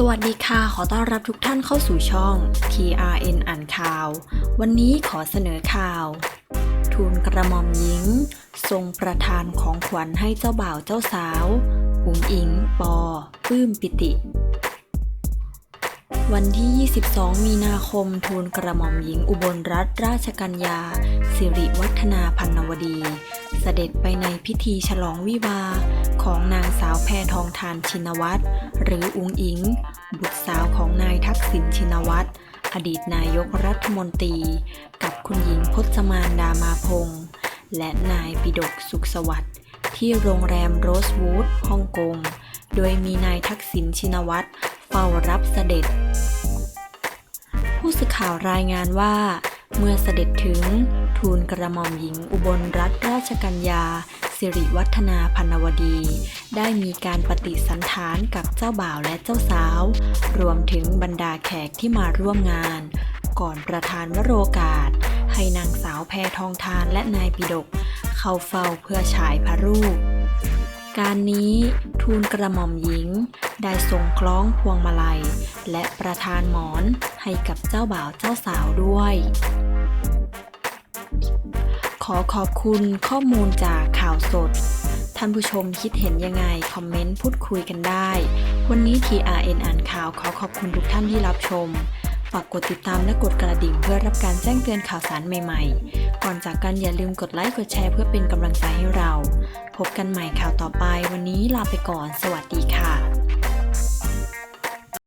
สวัสดีค่ะ ขอต้อนรับทุกท่านเข้าสู่ช่อง TRN อ่านข่าว วันนี้ขอเสนอข่าว ทูลกระหม่อมหญิง ทรงประทานของขวัญให้เจ้าบ่าวเจ้าสาวอุ๋งอิง ปอปื้มปิติ วันที่ 22 มีนาคม ทูลกระหม่อมหญิงอุบลรัตนราชกัญญา สิริวัฒนาพันนวดี เสด็จไปในพิธีฉลองวิวาของนางสาวแพทองทานชินวัตรหรืออุงอิง บุตรสาวของนายทักษิณชินวัตรอดีตนายกรัฐมนตรี กับคุณหญิงพจมานดามาพงษ์และนายปิดกสุขสวัสดิ์ที่โรงแรมโรสวูดฮ่องกง โดยมีนายทักษิณชินวัตรเฝ้ารับเสด็จ ผู้สื่อข่าวรายงานว่า เมื่อเสด็จถึง ทูลกระหม่อมหญิงอุบลรัตนราชกัญญา สิริวัฒนาพันวดี ได้มีการปฏิสันถานกับเจ้าบ่าวและเจ้าสาว รวมถึงบรรดาแขกที่มาร่วมงาน ก่อนประธานวโรกาส ให้นางสาวแพทองทานและนายปิดก เข้าเฝ้าเพื่อฉายพระรูป การนี้ทูลกระหม่อมหญิง ได้ทรงคล้องพวงมาลัย และประทานหมอนให้กับเจ้าบ่าวเจ้าสาวด้วย ขอขอบคุณข้อมูลจากข่าวสด ท่านผู้ชมคิดเห็นยังไง คอมเมนต์พูดคุยกันได้ วันนี้ TRN อ่านข่าวขอขอบคุณทุกท่านที่รับชมฝากกดติดตามและกดกระดิ่งเพื่อรับการแจ้งเตือนข่าวสารใหม่ๆ ก่อนจากกันอย่าลืมกดไลค์กดแชร์เพื่อเป็นกำลังใจให้เรา พบกันใหม่ข่าวต่อไป วันนี้ลาไปก่อน สวัสดีค่ะ